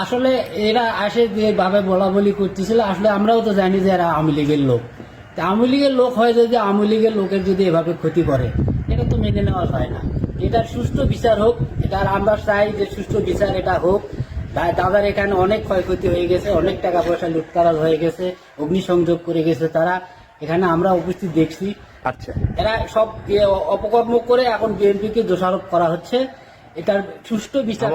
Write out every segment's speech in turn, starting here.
আসলে এরা আসে যেভাবে বলা বলি করতেছিল আসলে আমরাও তো জানি যে এরা আওয়ামী লীগের লোক। তা আওয়ামী লীগের লোক হয় যদি আওয়ামী লীগের লোকের যদি এভাবে ক্ষতি করে এটা তো মেনে নেওয়া যায় না। এটার সুষ্ঠু বিচার হোক এটার আমরা চাই যে সুষ্ঠু বিচার এটা হোক। তাদের এখানে অনেক ক্ষয়ক্ষতি হয়ে গেছে অনেক টাকা পয়সা লুটতারাজ হয়ে গেছে অগ্নিসংযোগ করে গেছে তারা। এখানে আমরা উপস্থিত দেখছি। আচ্ছা। এরা সব অপকর্ম করে এখন বিএনপিকে দোষারোপ করা হচ্ছে। এটার সুষ্ঠু বিচার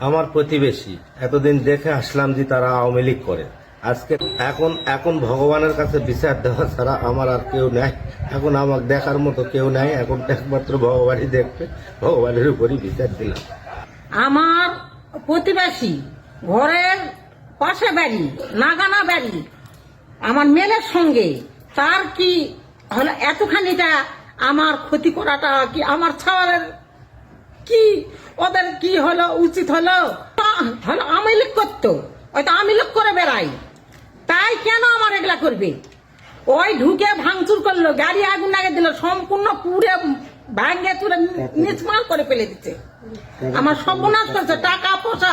আমার আমরা। আমার প্রতিবেশী। এতদিন দেখে আসলাম যে তারা আওয়ামী লীগ করে। আজকে এখন এখন ভগবানের কাছে বিচার দেওয়া ছাড়া আমার আর কেউ নাই। এখন আমাকে দেখার মতো কেউ নাই। এখন একমাত্র ভগবানই দেখবে। ভগবানের উপরই বিচার দিলাম। আমার প্রতিবেশী ঘরের পাশে বাড়ি, নাগানা বাড়ি, আমার মেলের সঙ্গে, তার কি হলো, এতখানিটা আমার ক্ষতি করাটা কি আমার ছাওয়ারের কি? ওদের কি হলো উচিত হলো? হলো আমি লোক করতো। হয়তো আমি লোক করে বেড়াই। তাই কেন আমার এগুলা করবে? ওই ঢুকে ভাঙচুর করল গাড়ি আগুন লাগে দিল সম্পূর্ণ পুরে ভাঙ্গে চুরে নিচমাল করে ফেলে দিচ্ছে। আমার সর্বনাশ করেছে টাকা পয়সা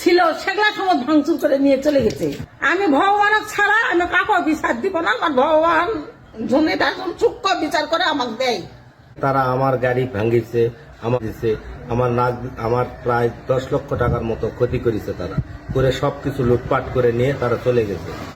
ছিল সেগুলা সময় ভাঙচুর করে নিয়ে চলে গেছে। আমি ভগবানের ছাড়া আমি কাকো বিচার দিব না আমার ভগবান একজন সূক্ষ্ম বিচার করে আমাকে দেয়। তারা আমার গাড়ি ভাঙিছে আমার দিছে, আমার নাক, আমার প্রায় দশ লক্ষ টাকার মতো ক্ষতি করেছে তারা। করে সবকিছু লুটপাট করে নিয়ে তারা চলে গেছে।